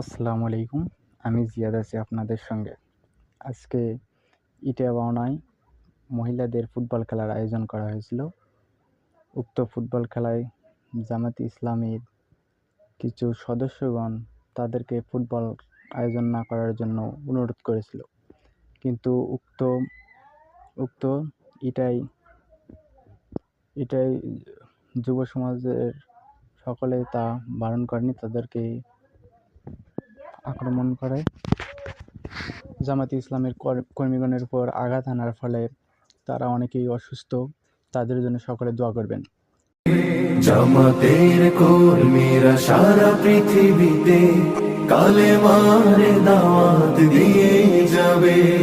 আসসালামু আলাইকুম, আমি জিয়াদ আছি আপনাদের সঙ্গে। আজকে ইটাবাওনায় মহিলাদের ফুটবল খেলার আয়োজন করা হয়েছিল। উক্ত ফুটবল খেলায় জামাত ইসলামীর কিছু সদস্যগণ তাদেরকে ফুটবল আয়োজন না করার জন্য অনুরোধ করেছিল। কিন্তু উক্ত উক্ত এটাই এটাই যুব সমাজের সকলে তা বারণ করেনি তাদেরকে আক্রমণ করে। জামাতি ইসলামের কর- কর্মীগণের উপর আঘাত আনার ফলে তারা অনেকেই অসুস্থ, তাদের জন্য সকলে দোয়া করবেন। জামাতের কর্মীরা সারা পৃথিবীতে কালে মারে দাওয়াত দিয়ে যাবে।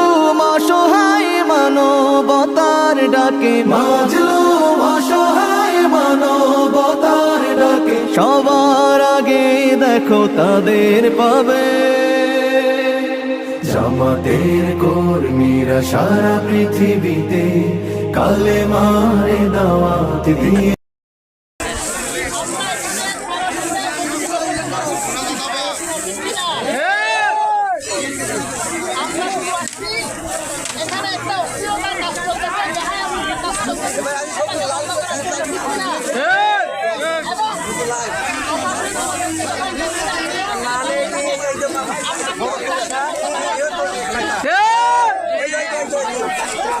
ডাকে। মাজলু অসহায় মানবতার ডাকে। সবার আগে দেখো তাদের পাবে। জামাতের কর্মীরা সারা পৃথিবীতে কালে মারে দাওয়াত দিয়ে আমরা শুধু আসছি এখানে একটা অস্থিরতার কাজ চলতেছে যাহাই আমাদের কাজ চলতেছে সেটাকে বন্ধ করার জন্য ঠিক না এবং সবাই চুপ করে চাই নাই ঠিক না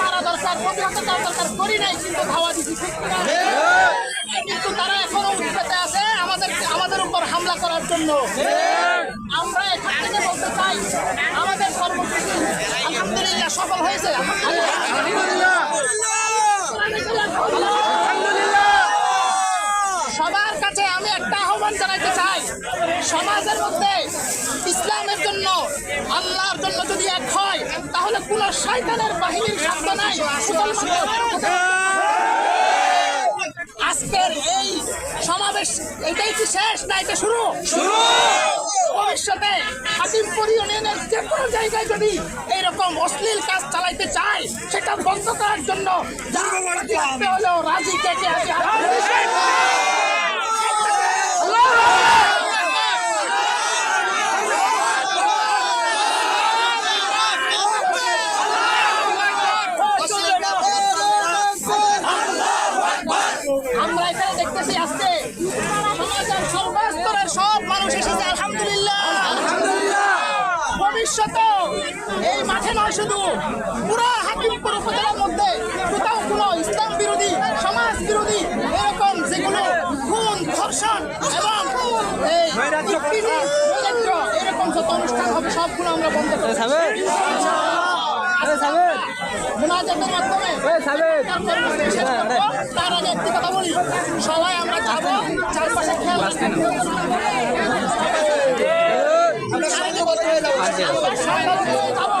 মারা দরকার দরকার, করি নাই, কিন্তু ধাওয়া দিচ্ছি কিন্তু তারা এখনও উঠতে আছে আমাদের আমাদের উপর হামলা করার জন্য। আমরা এখান থেকে বলতে চাই, আমাদের কর্মসূচি আলহামদুলিল্লাহ সফল হয়েছে সবার কাছে আমি একটা আহ্বান জানাইতে চাই। সমাজের মধ্যে ইসলামের জন্য আল্লাহর জন্য যদি এক হয় তাহলে কোন শয়তানের বাহিনীর শব্দ নাই। আজকের এই সমাবেশ এটাই কি শেষ না এটা শুরু? শুরু! ভবিষ্যতে হাকিমপুর ইউনিয়নের যে কোনো জায়গায় যদি এইরকম অশ্লীল কাজ চালাইতে চায় সেটা বন্ধ করার জন্য রাজি কে কে আছে এই মাঠে নয় শুধু পুরো হাকিমপুর উপজেলার মধ্যে কোথাও কোনো ইসলাম বিরোধী সমাজ বিরোধী এরকম যেগুলো খুন ধর্ষণ এবং এরকম যত অনুষ্ঠান হবে সবগুলো আমরা বন্ধ করে তার আগে একটি কথা বলি। সবাই আমরা যাব চারপাশে খেয়াল সবাই যাব।